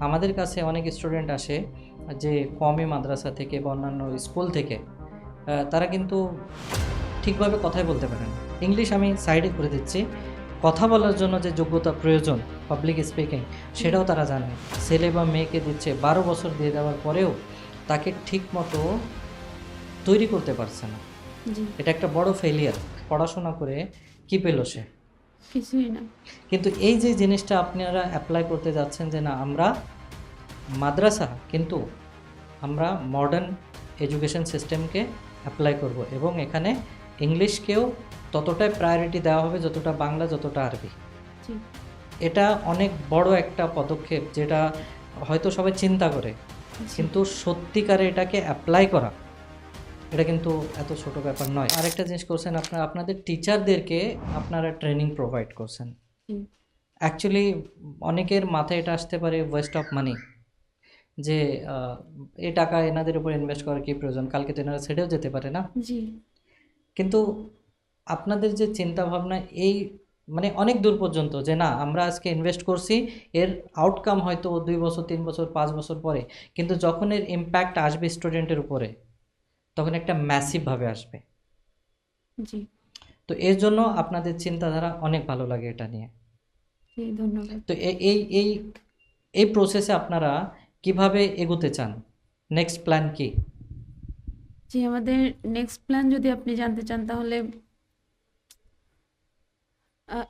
আমাদের কাছে অনেক স্টুডেন্ট আসে যে কমে মাদ্রাসা থেকে বা অন্যান্য স্কুল থেকে তারা কিন্তু ঠিকভাবে কথাই বলতে পারে না। ইংলিশ আমি সাইডে করে দিচ্ছি। কথা বলার জন্য যে যোগ্যতা প্রয়োজন পাবলিক স্পিকিং সেটাও তারা জানে। ছেলে বা মেয়েকে দিচ্ছে বারো বছর দিয়ে দেওয়ার পরেও তাকে ঠিক মতো তৈরি করতে পারছে না। এটা একটা বড় ফেলিয়ার পড়াশোনা করে কি পেল সে? কিছুই না। কিন্তু এই যে জিনিসটা আপনারা অ্যাপ্লাই করতে যাচ্ছেন যে না আমরা মাদ্রাসা কিন্তু আমরা মডার্ন এডুকেশন সিস্টেমকে অ্যাপ্লাই করব এবং এখানে ইংলিশকেও ততটাই প্রায়োরিটি দেওয়া হবে যতটা বাংলা যতটা আরবি। এটা অনেক বড় একটা পদক্ষেপ যেটা হয়তো সবাই চিন্তা করে কিন্তু সত্যিকারে এটাকে অ্যাপ্লাই করা এটা কিন্তু এত ছোট ব্যাপার নয়। আরেকটা জিনিস করছেন আপনারা আপনাদের টিচারদেরকে আপনারা ট্রেনিং প্রোভাইড করছেন। অ্যাকচুয়ালি অনেকের মাথায় এটা আসতে পারে ওয়েস্ট অফ মানি যে এই টাকা এনাদের উপর ইনভেস্ট করার কি প্রয়োজন? কালকে তো এনারা ছেড়েও যেতে পারে না। কিন্তু আপনাদের যে চিন্তা ভাবনা এই মানে অনেক দূর পর্যন্ত যে না আমরা আজকে ইনভেস্ট করছি এর আউটকাম হয়তো দুই বছর তিন বছর পাঁচ বছর পরে। কিন্তু যখন এর ইম্প্যাক্ট আসবে স্টুডেন্টের উপরে তখন একটা ম্যাসিভভাবে আসবে। জি। তো এর জন্য আপনাদের চিন্তাধারা অনেক ভালো লাগে এটা নিয়ে। ধন্যবাদ। তো এই এই এই প্রসেসে আপনারা কীভাবে এগোতে চান? নেক্সট প্ল্যান কি? জি আমাদের নেক্সট প্ল্যান যদি আপনি জানতে চান তাহলে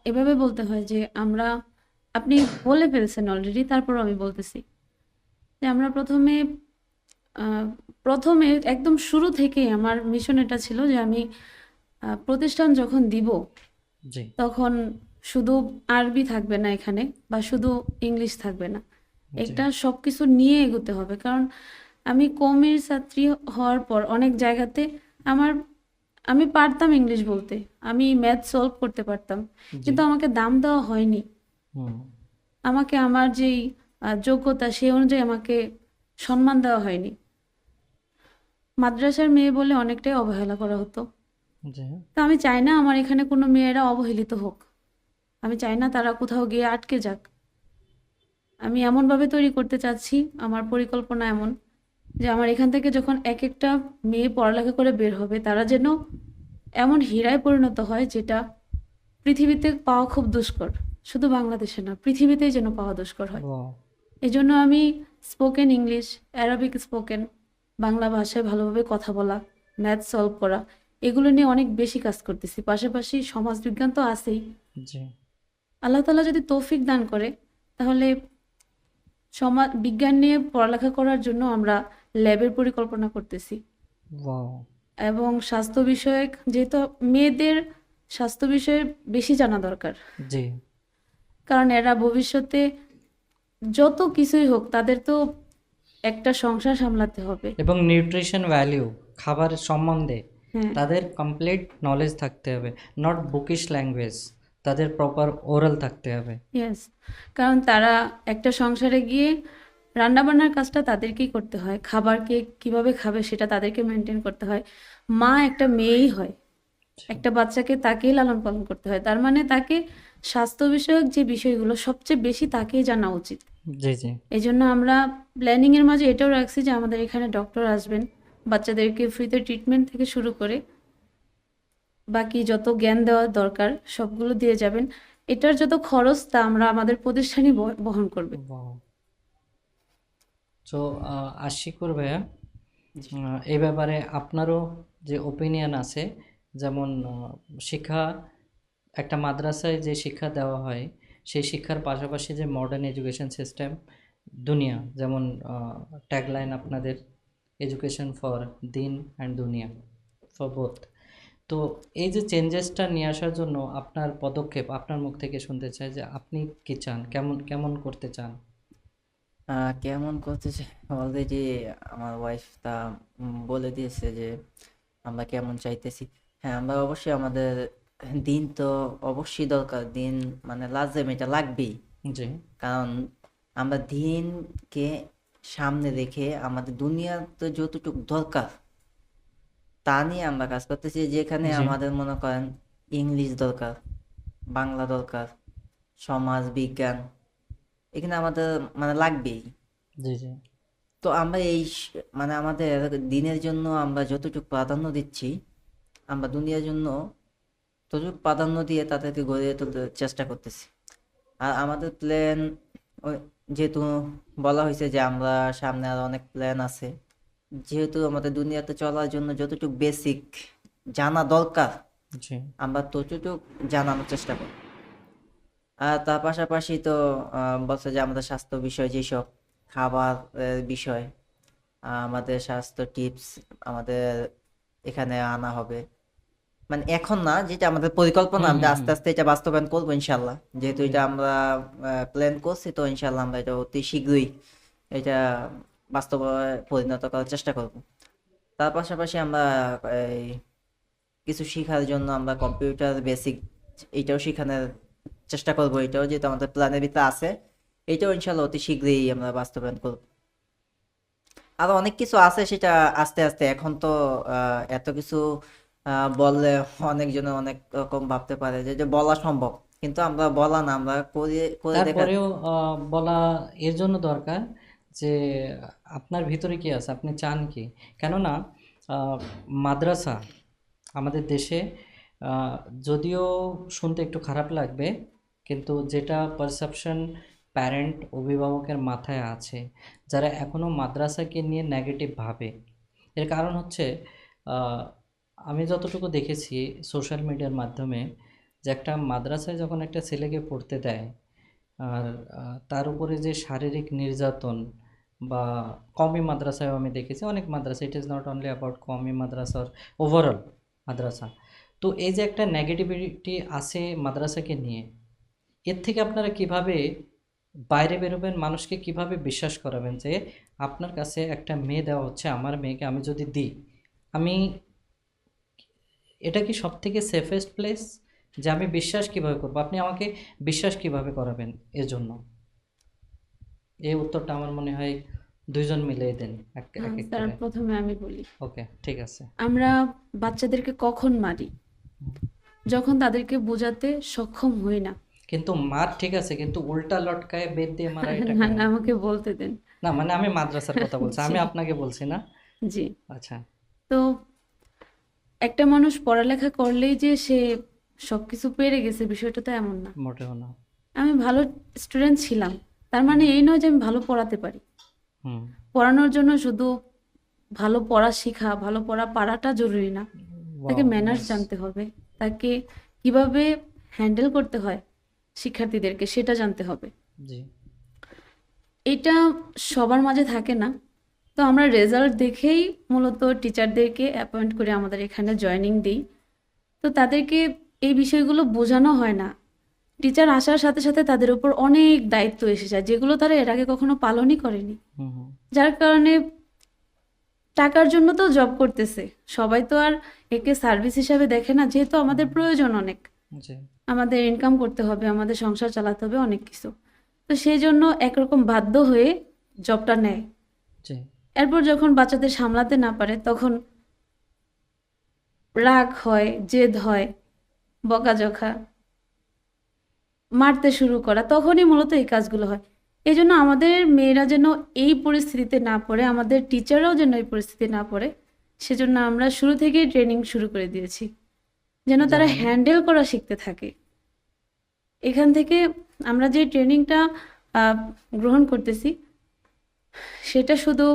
এভাবে বলতে হয় যে আমরা আপনি বলে ফেলছেন অলরেডি তারপর আমি বলতেছি। যে আমরা প্রথমে প্রথমে একদম শুরু থেকে আমার মিশন এটা ছিল যে আমি প্রতিষ্ঠান যখন দিব তখন শুধু আরবি থাকবে না এখানে বা শুধু ইংলিশ থাকবে না। একটা সব কিছু নিয়ে এগোতে হবে। কারণ আমি কমের ছাত্রী হওয়ার পর অনেক জায়গাতে আমার আমি পারতাম ইংলিশ বলতে। আমি ম্যাথ সলভ করতে পারতাম। কিন্তু আমাকে দাম দেওয়া হয়নি। আমাকে আমার যেই যোগ্যতা সেই অনুযায়ী আমাকে সম্মান দেওয়া হয়নি। মাদ্রাসার মেয়ে বলে অনেকটাই অবহেলা করা হতো। তা আমি চাই না আমার এখানে কোনো মেয়েরা অবহেলিত হোক। আমি চাই না তারা কোথাও গিয়ে আটকে যাক। আমি এমনভাবে তৈরি করতে চাচ্ছি আমার পরিকল্পনা এমন যে আমার এখান থেকে যখন এক একটা মেয়ে পড়ালেখা করে বের হবে তারা যেন এমন হীরায় পরিণত হয় যেটা পৃথিবীতে পাওয়া খুব দুষ্কর। শুধু বাংলাদেশে না পৃথিবীতেই যেন পাওয়া দুষ্কর হয়। Wow. এই জন্য আমি spoken English Arabic spoken Bangla ভাষায় ভালোভাবে কথা বলা ম্যাথ সলভ করা এগুলো নিয়ে অনেক বেশি কাজ করতেছি। পাশাপাশি সমাজবিজ্ঞান তো আছেই। আল্লাহ তালা যদি তৌফিক দান করে তাহলে সমাজ বিজ্ঞান নিয়ে পড়ালেখা করার জন্য আমরা ল্যাবের পরিকল্পনা করতেছি। এবং স্বাস্থ্য বিষয়ক যেহেতু মেয়েদের স্বাস্থ্য বিষয়ে বেশি জানা দরকার। কারণ এরা ভবিষ্যতে যত কিছুই হোক তাদের তো একটা সংসার সামলাতে হবে। এবং নিউট্রিশন ভ্যালিউ খাবারের সম্বন্ধে হ্যাঁ। তাদের কমপ্লিট নলেজ থাকতে হবে নট বুকিশ ল্যাঙ্গুয়েজ তাদের প্রপার ওরাল থাকতে হবে। ইয়েস কারণ তারা একটা সংসারে গিয়ে রান্নাবান্নার কাজটা তাদেরকেই করতে হয় খাবারকে কীভাবে খাবে সেটা তাদেরকে মেনটেন করতে হয়। মা একটা মেয়েই হয় একটা বাচ্চাকে তাকেই লালন পালন করতে হয় তার মানে তাকে স্বাস্থ্য বিষয়ক যে বিষয়গুলো সবচেয়ে বেশি তাকেই জানা উচিত। জি জি। এই জন্য আমরা প্ল্যানিং এর মাঝে এটাও রাখছি যে আমাদের এখানে ডক্টর আসবেন বাচ্চাদেরকে ফ্রিতে ট্রিটমেন্ট থেকে শুরু করে বাকি যত জ্ঞান দেওয়া দরকার সবগুলো দিয়ে যাবেন। এটার যত খরচ তা আমরা আমাদের প্রতিষ্ঠানই বহন করবে। তো আশিকুর ভাইয়া এই ব্যাপারে আপনারও যে ওপিনিয়ন আছে যেমন শিক্ষা একটা মাদ্রাসায় যে শিক্ষা দেওয়া হয় সেই শিক্ষার পাশাপাশি যে মডার্ন এডুকেশন সিস্টেম দুনিয়া, যেমন ট্যাগলাইন আপনাদের এডুকেশন ফর দিন অ্যান্ড দুনিয়া ফর বোথ তো এই যে চেঞ্জেসটা নিয়ে আসার জন্য আপনার পদক্ষেপ, আপনার মুখ থেকে শুনতে চাই যে আপনি কি চান? কেমন কেমন করতে চান? কেমন করতেছে অলরেডি আমার ওয়াইফ তা বলে দিয়েছে যে আমরা কেমন চাইতেছি। হ্যাঁ আমরা অবশ্যই আমাদের দিন তো অবশ্যই দরকার দিন মানে লাজেম এটা লাগবেই। জি। কারণ আমরা দিনকে সামনে রেখে আমাদের দুনিয়ার তো যতটুকু দরকার তা নিয়ে আমরা কাজ করতেছি। যেখানে আমাদের মনে করেন ইংলিশ দরকার বাংলা দরকার সমাজ বিজ্ঞান এখানে আমাদের মানে লাগবেই। তো আমরা এই মানে আমাদের দিনের জন্য আমরা যতটুকু প্রাধান্য দিচ্ছি আমরা দুনিয়ার জন্য ততটুকু প্রাধান্য দিয়ে তাদেরকে গড়ে তুলতে চেষ্টা করতেছি। আর আমাদের প্ল্যান যেহেতু বলা হয়েছে যে আমরা সামনে আর অনেক প্ল্যান আছে যেহেতু আমাদের দুনিয়াতে চলার জন্য যতটুকু বেসিক জানা দরকার আমরা ততটুকু জানানোর চেষ্টা করি আর তার পাশাপাশি তো বলছে যে আমাদের স্বাস্থ্য বিষয় যেসব খাবারের বিষয় আমাদের স্বাস্থ্য টিপস আমাদের এখানে আনা হবে। মানে এখন না যেটা আমাদের পরিকল্পনা আমরা আস্তে আস্তে এটা বাস্তবায়ন করব ইনশাল্লাহ যেহেতু এটা আমরা প্ল্যান করছি তো ইনশাল্লাহ আমরা এটা অতি শীঘ্রই এটা বাস্তবে পরিণত করার চেষ্টা করব। তার পাশাপাশি আমরা কিছু শেখার জন্য আমরা কম্পিউটার বেসিক এটাও শেখানোর চেষ্টা করব। এটাও যেহেতু আমাদের প্ল্যানের ভিতরে আছে এটাও ইনশাল্লাহ অতি শীঘ্রই আমরা বাস্তবায়ন করব। আরও অনেক কিছু আছে সেটা আস্তে আস্তে। এখন তো আহ, এত কিছু বললে অনেকজনে অনেক রকম ভাবতে পারে যে বলা সম্ভব। কিন্তু আমরা বলা না, আমরা করে করে তারপরেও বলা এর জন্য দরকার যে, আপনার ভিতরে কি আছে? আপনি চান কি? কেননা মাদ্রাসা আমাদের দেশে যদিও শুনতে একটু খারাপ লাগবে, কিন্তু যেটা পারসেপশন প্যারেন্ট অভিভাবকের মাথায় আছে, যারা এখনও মাদ্রাসাকে নিয়ে নেগেটিভ ভাবে। এর কারণ হচ্ছে আমি যতটুকু দেখেছি সোশ্যাল মিডিয়ার মাধ্যমে যে একটা মাদ্রাসায় যখন একটা ছেলেকে পড়তে দেয়, আর তার উপরে যে শারীরিক নির্যাতন বা কমি মাদ্রাসায় আমি দেখেছি, অনেক মাদ্রাসা it is not only about কমি মাদ্রাসার ওভারঅল মাদ্রাসা। তো এই যে একটা নেগেটিভিটি আছে মাদ্রাসাকে নিয়ে, এর থেকে আপনারা কীভাবে বাইরে বেরোবেন, মানুষকে কীভাবে বিশ্বাস করাবেন যে আপনার কাছে একটা মেয়ে দেওয়া হচ্ছে, আমার মেয়েকে আমি যদি দিই, আমি এটা কি সব থেকে সেফেস্ট প্লেস যে আমি বিশ্বাস কীভাবে করব? আপনি আমাকে বিশ্বাস কীভাবে করাবেন এর জন্য এই উত্তরটা আমার মনে হয় দুইজন মিলেই দেন স্যার প্রথমে আমি বলি। ওকে ঠিক আছে। আমরা বাচ্চাদেরকে কখন মারি? যখন তাদেরকে বোঝাতে সক্ষম হই না। কিন্তু মার ঠিক আছে কিন্তু উল্টা লটকায় বেদ দিয়ে মারা এটা না না আমাকে বলতে দেন। না মানে আমি মাদ্রাসার কথা বলছি আমি আপনাকে বলছি না? জি। আচ্ছা। তো একটা মানুষ পড়ালেখা করলেই যে সে সবকিছু পেরে গেছে বিষয়টা তো এমন না। মোটেও না। আমি ভালো স্টুডেন্ট ছিলাম তার মানে এই নয় যে আমি ভালো পড়াতে পারি। পড়ানোর জন্য শুধু ভালো পড়া শেখা ভালো পড়া পারাটা জরুরি না। তাকে ম্যানার্স জানতে হবে। তাকে কীভাবে হ্যান্ডেল করতে হয় শিক্ষার্থীদেরকে সেটা জানতে হবে। এটা সবার মাঝে থাকে না। তো আমরা রেজাল্ট দেখেই মূলত টিচারদেরকে অ্যাপয়েন্ট করে আমাদের এখানে জয়েনিং দিই। তো তাদেরকে এই বিষয়গুলো বোঝানো হয় না। টিচার আসার সাথে সাথে তাদের উপর অনেক দায়িত্ব এসে যায় যেগুলো তারা এর আগে কখনো পালনই করেনি। যার কারণে টাকার জন্য তো জব করতেছে। সবাই তো আর একে সার্ভিস হিসাবে দেখে না যেহেতু আমাদের প্রয়োজন অনেক। আমাদের ইনকাম করতে হবে আমাদের সংসার চালাতে হবে অনেক কিছু। তো সেই জন্য একরকম বাধ্য হয়ে জবটা নেয়। এরপর যখন বাচ্চাদের সামলাতে না পারে তখন রাগ হয় জেদ হয় বকাঝকা মারতে শুরু করা তখনই মূলত এই কাজগুলো হয়। এই জন্য আমাদের মেয়েরা যেন এই পরিস্থিতিতে না পড়ে আমাদের টিচাররাও যেন এই পরিস্থিতি না পড়ে সেজন্য আমরা শুরু থেকেই ট্রেনিং শুরু করে দিয়েছি। যেন তারা হ্যান্ডেল করা শিখতে থাকে। এখান থেকে আমরা যে ট্রেনিংটা গ্রহণ করতেছি সেটা শুধু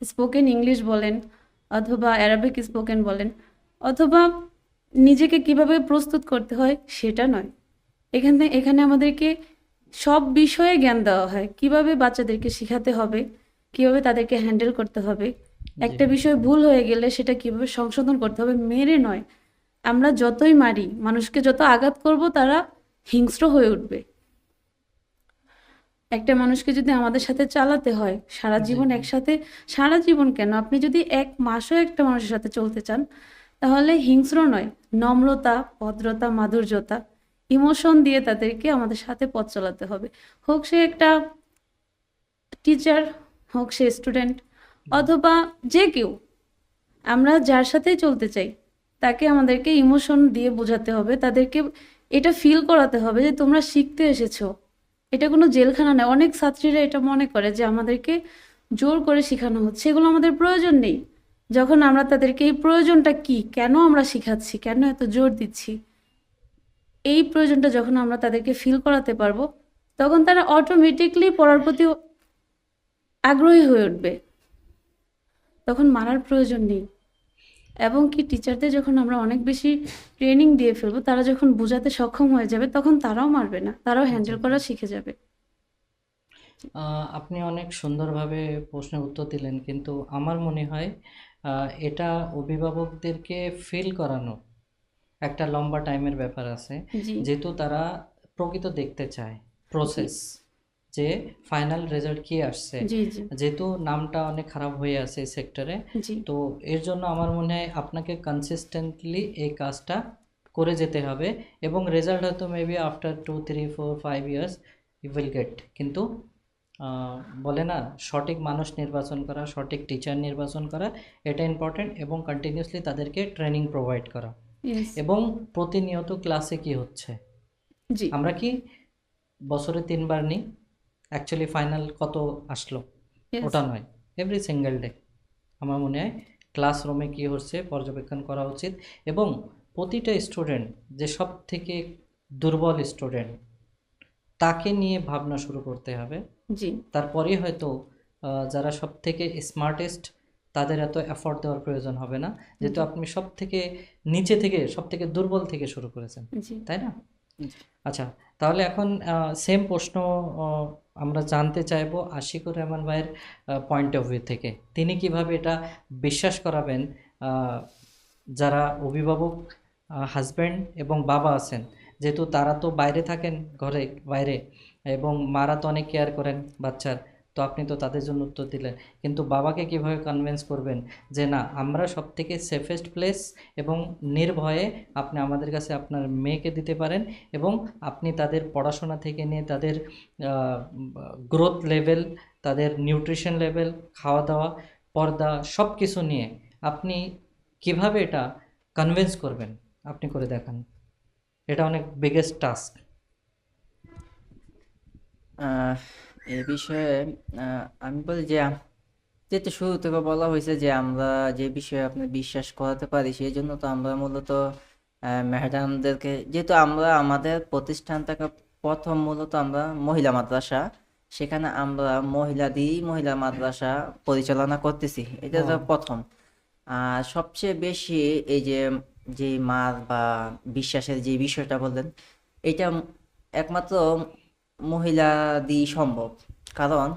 স্পোকেন ইংলিশ বলেন অথবা অ্যারাবিক স্পোকেন বলেন অথবা নিজেকে কীভাবে প্রস্তুত করতে হয় সেটা নয়। এখানে এখানে আমাদেরকে সব বিষয়ে জ্ঞান দেওয়া হয়। কীভাবে বাচ্চাদেরকে শেখাতে হবে কীভাবে তাদেরকে হ্যান্ডেল করতে হবে একটা বিষয় ভুল হয়ে গেলে সেটা কীভাবে সংশোধন করতে হবে মেরে নয়। আমরা যতই মারি মানুষকে যত আঘাত করব তারা হিংস্র হয়ে উঠবে। একটা মানুষকে যদি আমাদের সাথে চালাতে হয় সারা জীবন একসাথে সারা জীবন কেন? আপনি যদি এক মাসও একটা মানুষের সাথে চলতে চান তাহলে হিংস্র নয় নম্রতা ভদ্রতা মাধুর্যতা ইমোশন দিয়ে তাদেরকে আমাদের সাথে পথ চালাতে হবে। হোক সে একটা টিচার হোক সে স্টুডেন্ট অথবা যে কেউ আমরা যার সাথেই চলতে চাই তাকে আমাদেরকে ইমোশন দিয়ে বোঝাতে হবে তাদেরকে এটা ফিল করাতে হবে যে তোমরা শিখতে এসেছ। এটা কোনো জেলখানা নয়। অনেক ছাত্রীরা এটা মনে করে যে আমাদেরকে জোর করে শেখানো হচ্ছে। এগুলো আমাদের প্রয়োজন নেই। যখন আমরা তাদেরকে এই প্রয়োজনটা কি, কেন আমরা শেখাচ্ছি, কেন এত জোর দিচ্ছি, এই প্রয়োজনটা যখন আমরা তাদেরকে ফিল করাতে পারব, তখন তারা অটোমেটিকলি পড়ার প্রতি আগ্রহী হয়ে উঠবে। তখন মারার প্রয়োজন নেই। এবং কি টিচারদের যখন আমরা অনেক বেশি ট্রেনিং দিয়ে ফেলব তারা যখন বোঝাতে সক্ষম হয়ে যাবে তখন তারাও মারবে না তারাও হ্যান্ডেল করা শিখে যাবে। আপনি অনেক সুন্দরভাবে প্রশ্নের উত্তর দিলেন কিন্তু আমার মনে হয় এটা অভিভাবকদেরকে ফিল করানো একটা লম্বা টাইমের ব্যাপার আছে। যেহেতু তারা প্রকৃত দেখতে চায় প্রসেস যে ফাইনাল রেজাল্ট কি আসছে। যেহেতু নামটা অনেক খারাপ হয়ে আছে এই সেক্টরে তো এর জন্য আমার মনে হয় আপনাকে কনসিস্টেন্টলি এই কাজটা করে যেতে হবে এবং রেজাল্ট হয়তো maybe after two three four five years you will get কিন্তু বলে না সঠিক মানুষ নির্বাচন করা সঠিক টিচার নির্বাচন করা এটা ইম্পর্টেন্ট এবং কন্টিনিউসলি তাদেরকে ট্রেনিং প্রোভাইড করা। এবং প্রতিনিয়ত ক্লাসে কি হচ্ছে? জি। আমরা কি বছরে তিনবার নিই? অ্যাকচুয়ালি ফাইনাল কত আসলো? ওটা নয়। এভরি সিঙ্গেল ডে আমার মনে হয় ক্লাসরুমে কী হচ্ছে পর্যবেক্ষণ করা উচিত। এবং প্রতিটা স্টুডেন্ট যে সব থেকে দুর্বল স্টুডেন্ট তাকে নিয়ে ভাবনা শুরু করতে হবে। জি। তারপরেই হয়তো যারা সব থেকে স্মার্টেস্ট তাদের এত এফোর্ট দেওয়ার প্রয়োজন হবে না। যেহেতু আপনি সব থেকে নিচে থেকে সব থেকে দুর্বল থেকে শুরু করেছেন। তাই না? আচ্ছা তাহলে এখন সেম প্রশ্ন আমরা জানতে চাইব আশিকুর রহমান ভাইয়ের পয়েন্ট অফ ভিউ থেকে। তিনি কীভাবে এটা বিশ্বাস করাবেন যারা অভিভাবক হাজব্যান্ড এবং বাবা আছেন? যেহেতু তারা তো বাইরে থাকেন ঘরে, বাইরে, এবং মারা তো অনেক কেয়ার করেন বাচ্চার। তো আপনি তো তাদের জন্য উত্তর দিলেন। কিন্তু বাবাকে কীভাবে কনভিন্স করবেন? যে না, আমরা সব থেকে সেফেস্ট প্লেস এবং নির্ভয়ে আপনি আমাদের কাছে আপনার মেয়েকে দিতে পারেন এবং আপনি তাদের পড়াশোনা থেকে নিয়ে তাদের গ্রোথ লেভেল তাদের নিউট্রিশন লেভেল খাওয়া দাওয়া পর্দা সব কিছু নিয়ে আপনি কীভাবে এটা কনভিন্স করবেন? আপনি করে দেখান। এটা অনেক বিগেস্ট টাস্ক এ বিষয়ে আমি বলি যে যেহেতু শুরু থেকে বলা হয়েছে যে আমরা যে বিষয়ে আপনি বিশ্বাস করাতে পারি সেই জন্য তো আমরা মূলত ম্যাডামদেরকে যেহেতু আমরা আমাদের প্রতিষ্ঠানটাকে প্রথম মূলত আমরা মহিলা মাদ্রাসা সেখানে আমরা মহিলা দিয়েই মহিলা মাদ্রাসা পরিচালনা করতেছি। এটা তো প্রথম। আর সবচেয়ে বেশি এই যে যে মার বা বিশ্বাসের যে বিষয়টা বললেন এটা একমাত্র মহিলা দিয়ে সম্ভব। কারণ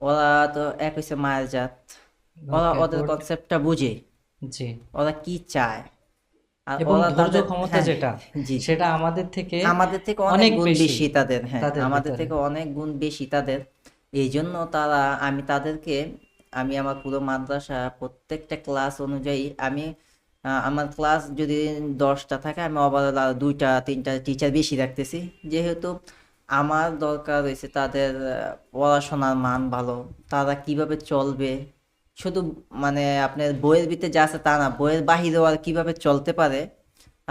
ওরা তো এক হচ্ছে মায়ের জাত। ওরা ওদের কনসেপ্টটা বুঝে। জি। ওরা কি চায়? আর এবং ওরা ধৈর্য ক্ষমতা হ্যাঁ, যেটা সেটা আমাদের থেকে আমাদের থেকে অনেক গুণ বেশি তাদের হ্যাঁ আমাদের থেকে অনেক গুণ বেশি তাদের। এই জন্য তারা আমি তাদেরকে আমি আমার পুরো মাদ্রাসা প্রত্যেকটা ক্লাস অনুযায়ী আমি আমার ক্লাস যদি দশটা থাকে আমি ওভারঅল আর দুইটা তিনটা টিচার বেশি রাখতেছি। যেহেতু আমার দরকার রয়েছে তাদের পড়াশোনার মান ভালো। তারা কীভাবে চলবে? শুধু মানে আপনার বইয়ের ভিতরে যা আছে তা না বইয়ের বাহিরেও আর কীভাবে চলতে পারে?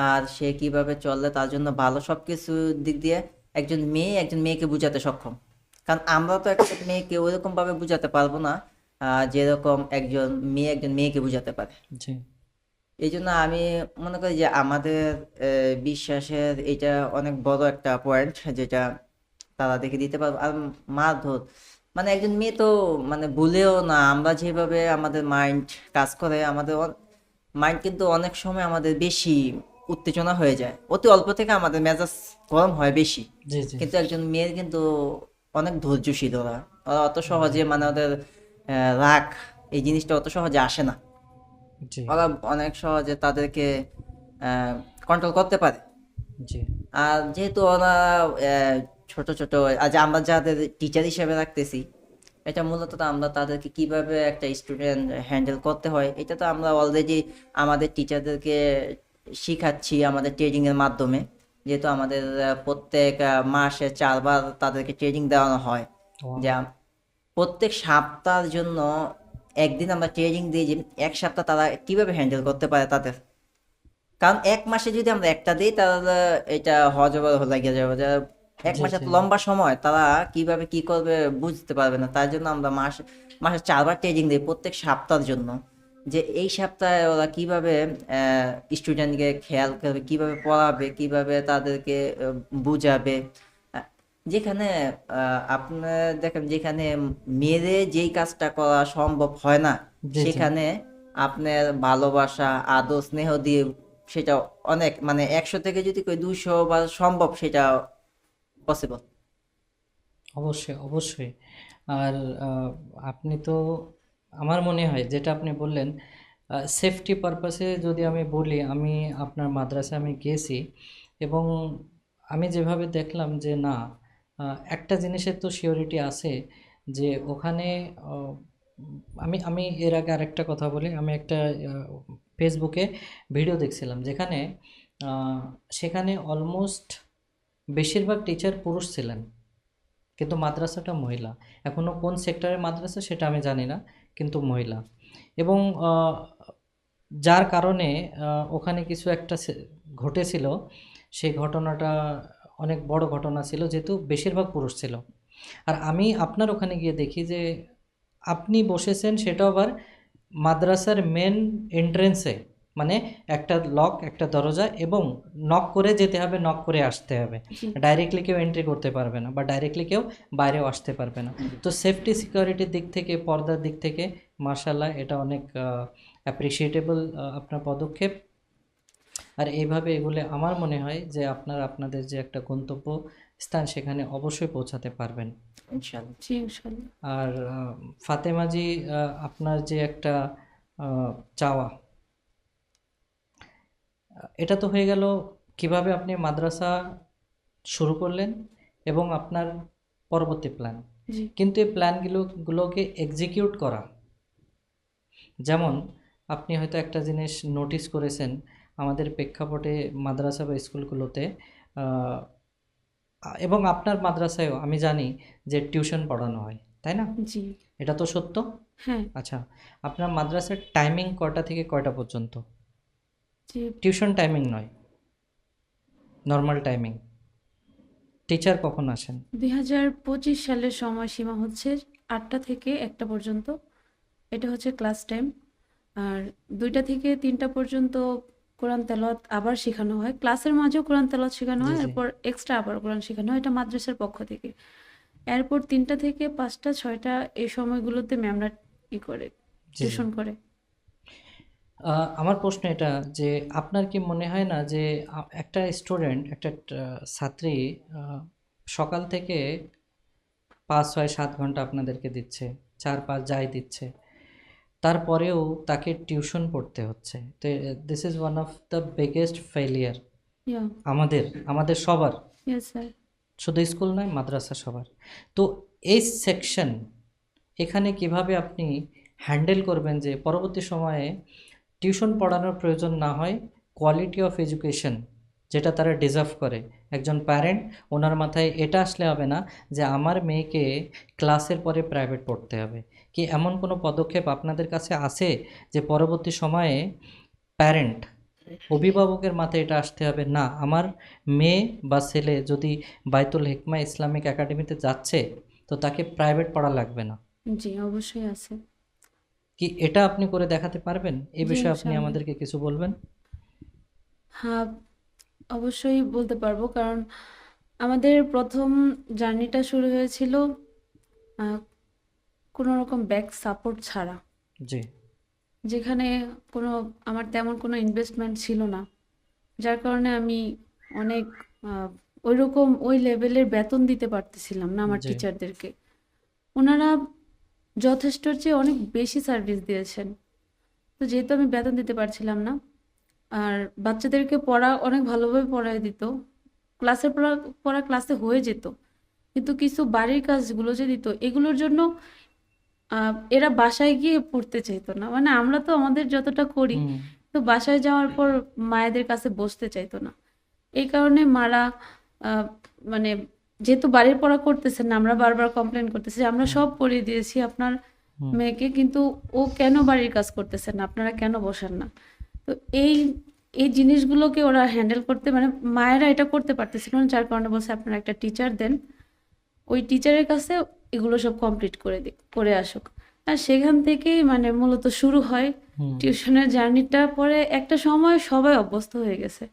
আর সে কীভাবে চললে তার জন্য ভালো সবকিছু দিক দিয়ে একজন মেয়ে একজন মেয়েকে বোঝাতে সক্ষম। কারণ আমরা তো একটা মেয়েকে ওইরকম ভাবে বোঝাতে পারব না যেরকম একজন মেয়ে একজন মেয়েকে বোঝাতে পারে। এই জন্য আমি মনে করি যে আমাদের বিশ্বাসের এটা অনেক বড় একটা পয়েন্ট যেটা তারা দেখে দিতে পারবে। আর মারধর মানে একজন মেয়ে তো মানে ভুলেও না আমরা যেভাবে আমাদের মাইন্ড কাজ করে আমাদের মাইন্ড কিন্তু অনেক সময় আমাদের বেশি উত্তেজনা হয়ে যায়। অতি অল্প থেকে আমাদের মেজাজ গরম হয় বেশি। কিন্তু একজন মেয়ের কিন্তু অনেক ধৈর্যশীল ওরা। ওরা অত সহজে মানে ওদের রাগ এই জিনিসটা অত সহজে আসে না। ওরা অনেক সহজে তাদেরকে কন্ট্রোল করতে পারে। আর যেহেতু ওরা আহ, ছোট ছোট আজ আমরা যাদের টিচার হিসেবে রাখতেছি এটা মূলত তো আমরা তাদেরকে কীভাবে একটা স্টুডেন্ট হ্যান্ডেল করতে হয় এটা তো আমরা অলরেডি আমাদের টিচারদেরকে শিখাচ্ছি আমাদের ট্রেনিং এর মাধ্যমে যেহেতু আমাদের প্রত্যেক মাসে চারবার তাদেরকে ট্রেনিং দেওয়ানো হয়. যা প্রত্যেক সপ্তাহের জন্য একদিন আমরা ট্রেনিং দিই যে এক সপ্তাহ তারা কীভাবে হ্যান্ডেল করতে পারে তাদের কারণ এক মাসে যদি আমরা একটা দিই তাহলে এটা হজবর লাগিয়ে যাবে এক মাস লম্বা সময় তারা কীভাবে কি করবে বুঝতে পারবে না। তার জন্য আমরা মাস মাসে চারবার ট্রেনিং দিই প্রত্যেক সপ্তাহের জন্য। যে এই সপ্তাহে ওরা কীভাবে স্টুডেন্টকে খেয়াল করবে কীভাবে পড়াবে কীভাবে তাদেরকে বুঝাবে। যেখানে আহ, আপনার দেখেন যেখানে মেরে যেই কাজটা করা সম্ভব হয় না। সেখানে আপনার ভালোবাসা আদর স্নেহ দিয়ে সেটা অনেক মানে একশো থেকে যদি কই দুইশো বা সম্ভব সেটা পসিবল অবশ্যই অবশ্যই। আর আপনি তো, আমার মনে হয় যেটা আপনি বললেন সেফটি পারপাসে যদি আমি বলি, আমি আপনার মাদ্রাসায় আমি গেছি এবং আমি যেভাবে দেখলাম যে না একটা জিনিসের তো সিওরিটি আছে যে ওখানে আমি আমি এর আগে আরেকটা কথা বলি, আমি একটা ফেসবুকে ভিডিও দেখছিলাম যেখানে সেখানে অলমোস্ট বেশিরভাগ টিচার পুরুষ ছিলেন, কিন্তু মাদ্রাসাটা মহিলা। এখনও কোন সেক্টরের মাদ্রাসা সেটা আমি জানি না, কিন্তু মহিলা। এবং যার কারণে ওখানে কিছু একটা ঘটেছিল। সেই ঘটনাটা অনেক বড় ঘটনা ছিল, যেহেতু বেশিরভাগ পুরুষ ছিল। আর আমি আপনার ওখানে গিয়ে দেখি যে, আপনি বসেছেন সেটাও আবার মাদ্রাসার মেন এন্ট্রেন্সে মানে একটা লক একটা দরজা এবং নক করে যেতে হবে নক করে আসতে হবে। ডাইরেক্টলি কেউ এন্ট্রি করতে পারবে না বা ডাইরেক্টলি কেউ বাইরেও আসতে পারবে না। তো সেফটি সিকিউরিটির দিক থেকে পর্দার দিক থেকে মার্শাল্লাহ এটা অনেক অ্যাপ্রিসিয়েটেবল আপনার পদক্ষেপ। আর এইভাবে এগুলো আমার মনে হয় যে আপনার আপনাদের যে একটা গন্তব্য স্থান সেখানে অবশ্যই পৌঁছাতে পারবেন। আর ফাতেমাজি আপনার যে একটা চাওয়া এটা তো হয়ে গেল কীভাবে আপনি মাদ্রাসা শুরু করলেন এবং আপনার পরবর্তী প্ল্যান কিন্তু এই প্ল্যানগুলো গুলোকে এক্সিকিউট করা। যেমন আপনি হয়তো একটা জিনিস নোটিস করেছেন আমাদের প্রেক্ষাপটে মাদ্রাসা বা স্কুলগুলোতে এবং আপনার মাদ্রাসায়ও আমি জানি যে টিউশন পড়ানো হয় তাই না? জি। এটা তো সত্য? হ্যাঁ। আচ্ছা আপনার মাদ্রাসার টাইমিং কয়টা থেকে কয়টা পর্যন্ত? টিউশন টাইমিং নয় নর্মাল টাইমিং। টিচার কখন আসেন? দুই হাজার পঁচিশ সালের সময়সীমা হচ্ছে আটটা থেকে একটা পর্যন্ত এটা হচ্ছে ক্লাস টাইম। আর দুইটা থেকে তিনটা পর্যন্ত কোরআন তেলাওয়াত আবার শেখানো হয়। ক্লাসের মাঝেও কোরআন তেলাওয়াত শেখানো হয়। এরপর এক্সট্রা আবার কোরআন শেখানো হয় এটা মাদ্রাসার পক্ষ থেকে। এরপর তিনটা থেকে পাঁচটা ছয়টা এই সময়গুলোতে ম্যামরা ই করে। টিউশন করে। আমার প্রশ্ন এটা যে আপনার কি মনে হয় না যে আ- একটা স্টুডেন্ট একটা ট- ছাত্রী সকাল থেকে পাঁচ ছয় সাত ঘণ্টা আপনাদেরকে দিচ্ছে চার পাঁচ যাই দিচ্ছে তারপরেও তাকে টিউশন পড়তে হচ্ছে তো this is one of the biggest failure আমাদের আমাদের সবার। শুধু স্কুল নয় মাদ্রাসা সবার। তো এই সেকশন এখানে কীভাবে আপনি হ্যান্ডেল করবেন যে পরবর্তী সময়ে টিউশন পড়ানোর প্রয়োজন না হয় কোয়ালিটি অফ এডুকেশন যেটা তারা ডিজার্ভ করে। একজন প্যারেন্ট ওনার মাথায় এটা আসলে হবে না যে আমার মেয়েকে ক্লাসের পরে প্রাইভেট পড়তে হবে। কি এমন কোনো পদক্ষেপ আপনাদের কাছে আছে যে পরবর্তী সময়ে প্যারেন্ট অভিভাবকের মাথায় এটা আসতে হবে? না, আমার মেয়ে বা ছেলে যদি বাইতুল হেকমা ইসলামিক একাডেমিতে যাচ্ছে, তো তাকে প্রাইভেট পড়া লাগবে না। জি, অবশ্যই আছে। কি এটা আপনি করে দেখাতে পারবেন? জি, বিষয়ে আপনি আমাদেরকে কিছু বলবেন? হ্যাঁ অবশ্যই বলতে পারব। কারণ আমাদের প্রথম জার্নিটা শুরু হয়েছিল কোনো রকম ব্যাক সাপোর্ট ছাড়া। জি। যেখানে কোনো আমার তেমন কোনো ইনভেস্টমেন্ট ছিল না। যার কারণে আমি অনেক ওই রকম ওই লেভেলের বেতন দিতে পারতেছিলাম না আমার টিচারদেরকে ওনারা যথেষ্টর চেয়ে অনেক বেশি সার্ভিস দিয়েছেন। তো যেহেতু আমি বেতন দিতে পারছিলাম না আর বাচ্চাদেরকে পড়া অনেক ভালোভাবে পড়ায় দিত ক্লাসের পড়া পড়া ক্লাসে হয়ে যেত কিন্তু কিছু বাড়ির কাজগুলো যে দিত এগুলোর জন্য এরা বাসায় গিয়ে পড়তে চাইতো না। মানে আমরা তো আমাদের যতটা করি তো বাসায় যাওয়ার পর মায়েদের কাছে বসতে চাইতো না। এই কারণে মারা আহ, মানে যেহেতু বাড়ির পড়া করতেছেন না আমরা বারবার কমপ্লেন করতেছি আমরা সব পড়িয়ে দিয়েছি আপনার মেয়েকে কিন্তু ও কেন বাড়ির কাজ করতেছেন না? আপনারা কেন বসেন না? তো এই এই জিনিসগুলোকে ওরা হ্যান্ডেল করতে মানে মায়েরা এটা করতে পারতেছিল না যার কারণে বলছে আপনারা একটা টিচার দেন। ওই টিচারের কাছে এগুলো সব কমপ্লিট করে দিক করে আসুক। আর সেখান থেকেই মানে মূলত শুরু হয় টিউশনের জার্নিটা পরে একটা সময় সবাই অভ্যস্ত হয়ে গেছে।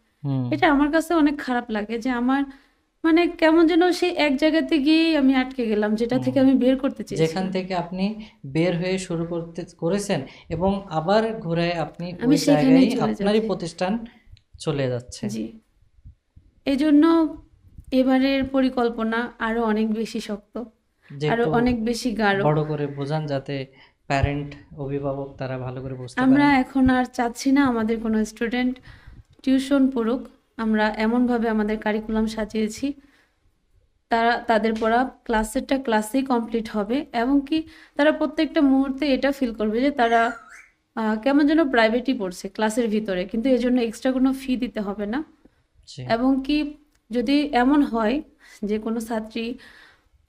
এটা আমার কাছে অনেক খারাপ লাগে যে আমার মানে কেমন যেন সেই এক জায়গাতে গিয়েই আমি আটকে গেলাম যেটা থেকে আমি বের করতে চাই যেখান থেকে আপনি বের হয়ে শুরু করতে করেছেন এবং আবার ঘুরে আপনি আমি ওই জায়গায় আপনারই প্রতিষ্ঠান চলে যাচ্ছে। জি। এই জন্য এবারের পরিকল্পনা আরও অনেক বেশি শক্ত আরও অনেক বেশি গাঢ়। বড় করে বোঝান যাতে প্যারেন্ট অভিভাবক তারা ভালো করে বুঝতে আমরা এখন আর চাচ্ছি না আমাদের কোনো স্টুডেন্ট টিউশন পড়ুক। আমরা এমনভাবে আমাদের কারিকুলাম সাজিয়েছি। তারা তাদের পড়া ক্লাসেরটা ক্লাসেই কমপ্লিট হবে এবং কি তারা প্রত্যেকটা মুহূর্তে এটা ফিল করবে যে তারা কেমন যেন প্রাইভেটই পড়ছে ক্লাসের ভিতরে কিন্তু এর জন্য এক্সট্রা কোনো ফি দিতে হবে না। এবং কি যদি এমন হয় যে কোনো ছাত্রী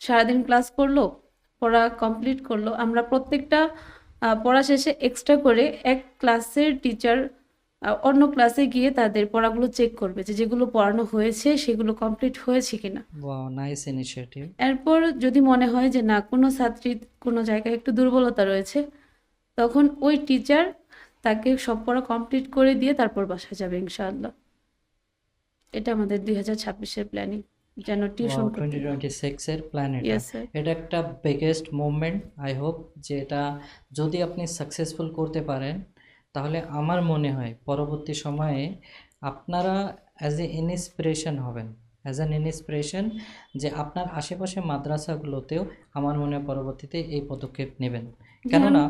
সারাদিন ক্লাস করল পড়া কমপ্লিট করল আমরা প্রত্যেকটা পড়া শেষে এক্সট্রা করে এক ক্লাসের টিচার অন্য ক্লাসে গিয়ে তাদের পড়াগুলো চেক করবে যে যেগুলো পড়ানো হয়েছে সেগুলো কমপ্লিট হয়েছে কিনা। ওয়াও নাইস ইনিশিয়েটিভ এরপর যদি মনে হয় যে না কোনো ছাত্রী কোনো জায়গায় একটু দুর্বলতা রয়েছে তখন ওই টিচার তাকে সব পড়া কমপ্লিট করে দিয়ে তারপর বাসায় যাবে ইনশাআল্লাহ। এটা আমাদের দুই হাজার ছাব্বিশের প্ল্যানিং যেন টিউশন টোয়েন্টি টোয়েন্টি সিক্স এর প্ল্যান এটা। এটা একটা বিগেস্ট মুভমেন্ট আই হোপ যে এটা যদি আপনি সাকসেসফুল করতে পারেন তাহলে আমার মনে হয় পরবর্তী সময়ে আপনারা অ্যাজ এ ইনস্পিরেশন হবেন। অ্যাজ অ্যান ইনস্পিরেশন যে আপনার আশেপাশে মাদ্রাসাগুলোতেও আমার মনে হয় পরবর্তীতে এই পদক্ষেপ নেবেন। কেননা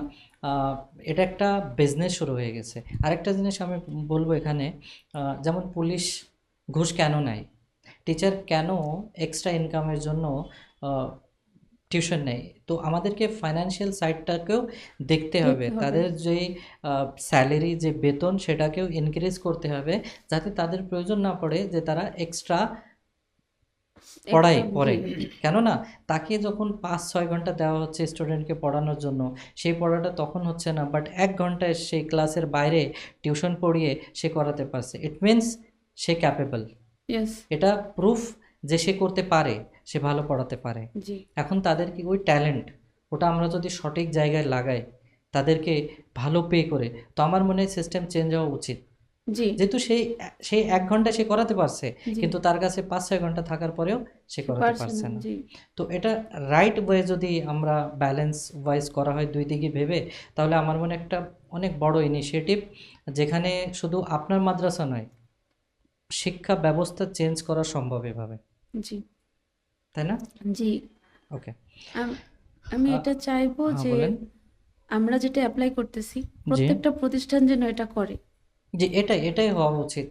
এটা একটা বিজনেস শুরু হয়ে গেছে। আরেকটা জিনিস আমি বলব এখানে যেমন পুলিশ ঘুষ কেন নেয়? টিচার কেন এক্সট্রা ইনকামের জন্য টিউশন নেয় তো আমাদেরকে ফাইন্যান্সিয়াল সাইডটাকেও দেখতে হবে। তাদের যে স্যালারি যে বেতন সেটাকেও ইনক্রিজ করতে হবে যাতে তাদের প্রয়োজন না পড়ে যে তারা এক্সট্রা পড়ায় একদম, পড়ে। কেননা তাকে যখন পাঁচ ছয় ঘণ্টা দেওয়া হচ্ছে স্টুডেন্টকে পড়ানোর জন্য সেই পড়াটা তখন হচ্ছে না বাট এক ঘন্টায় সেই ক্লাসের বাইরে টিউশন পড়িয়ে সে করাতে পারছে। ইট মিনস সে ক্যাপেবল এটা প্রুফ যে সে করতে পারে। সে ভালো পড়াতে পারে। এখন তাদের কি ওই ট্যালেন্ট ওটা আমরা যদি সঠিক জায়গায় লাগাই তাদেরকে ভালো পে করে তো আমার মনে হয় সিস্টেম চেঞ্জ হওয়া উচিত। যেহেতু সেই সেই এক ঘণ্টা সে করাতে পারছে কিন্তু তার কাছে পাঁচ ছয় ঘণ্টা থাকার পরেও সে করাতে পারছে না তো এটা রাইট ওয়ে যদি আমরা ব্যালেন্স ওয়াইজ করা হয় দুই দিকে ভেবে তাহলে আমার মনে একটা অনেক বড় ইনিশিয়েটিভ যেখানে শুধু আপনার মাদ্রাসা নয় শিক্ষা ব্যবস্থা চেঞ্জ করা সম্ভব এভাবে। জি। তাই না? জি। ওকে আমি এটা চাইব হ্যাঁ, যে আমরা যেটা অ্যাপ্লাই করতেছি প্রত্যেকটা প্রতিষ্ঠান যেন এটা করে। জি এটাই এটাই হওয়া উচিত।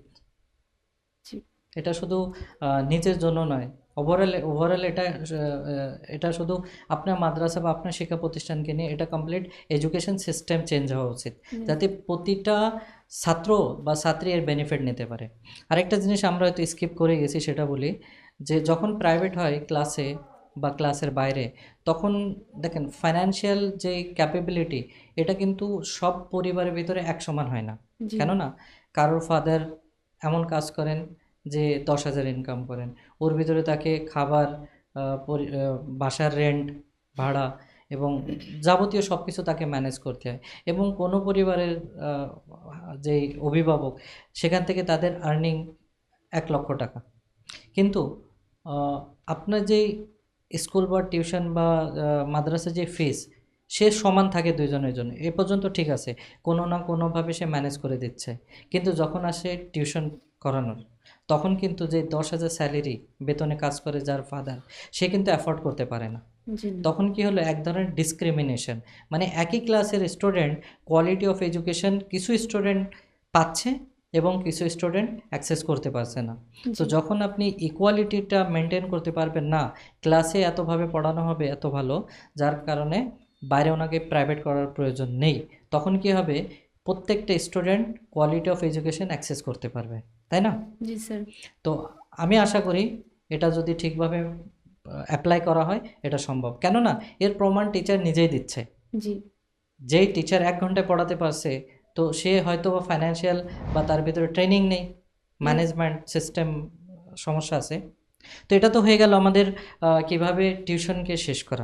এটা শুধু নিজের জন্য নয়। ওভারঅল ওভারঅল এটা এটা শুধু আপনার মাদ্রাসা বা আপনার শিক্ষা প্রতিষ্ঠানকে নিয়ে এটা কমপ্লিট এডুকেশন সিস্টেম চেঞ্জ হওয়া উচিত। যাতে প্রতিটা ছাত্র বা ছাত্রী এর বেনিফিট নিতে পারে। আরেকটা জিনিস আমরা হয়তো স্কিপ করে গেছি সেটা বলি যে যখন প্রাইভেট হয় ক্লাসে বা ক্লাসের বাইরে তখন দেখেন ফাইন্যান্সিয়াল যে ক্যাপেবিলিটি এটা কিন্তু সব পরিবারের ভিতরে এক সমান হয় না। কেননা কারোর ফাদার এমন কাজ করেন যে দশ হাজার ইনকাম করেন। ওর ভিতরে তাকে খাবার বাসার রেন্ট ভাড়া এবং যাবতীয় সব কিছু তাকে ম্যানেজ করতে হয় এবং কোনো পরিবারের যে অভিভাবক সেখান থেকে তাদের আর্নিং এক লক্ষ টাকা। কিন্তু আপনার যেই স্কুল বা টিউশন বা আহ, মাদ্রাসা যে ফিস সে সমান থাকে দুইজনের জন্য। এ পর্যন্ত ঠিক আছে। কোনো না কোনোভাবে সে ম্যানেজ করে দিচ্ছে। কিন্তু যখন আসে টিউশন করানোর তখন কিন্তু যে দশ হাজার স্যালারি বেতনে কাজ করে যার ফাদার সে কিন্তু অ্যাফোর্ড করতে পারে না। তখন কি হলো? এক ধরনের ডিসক্রিমিনেশন মানে একই ক্লাসের স্টুডেন্ট কোয়ালিটি অফ এডুকেশন কিছু স্টুডেন্ট পাচ্ছে এবং কিছু স্টুডেন্ট অ্যাক্সেস করতে পারছে না। তো যখন আপনি ইকুয়ালিটিটা মেনটেন করতে পারবেন না ক্লাসে এতভাবে পড়ানো হবে এত ভালো যার কারণে বাইরে ওনাকে প্রাইভেট করার প্রয়োজন নেই তখন কি হবে? প্রত্যেকটা student quality of education access করতে পারবে তাই না? জি স্যার তো আমি আশা করি এটা যদি ঠিকভাবে অ্যাপ্লাই করা হয় এটা সম্ভব। কেননা এর প্রমাণ টিচার নিজেই দিচ্ছে। জি। যেই টিচার এক ঘন্টায় পড়াতে পারছে তো সে হয়তো বা ফাইন্যান্সিয়াল বা তার ভিতরে ট্রেনিং নেই ম্যানেজমেন্ট সিস্টেম সমস্যা আছে। তো এটা তো হয়ে গেল আমাদের কীভাবে টিউশনকে শেষ করা।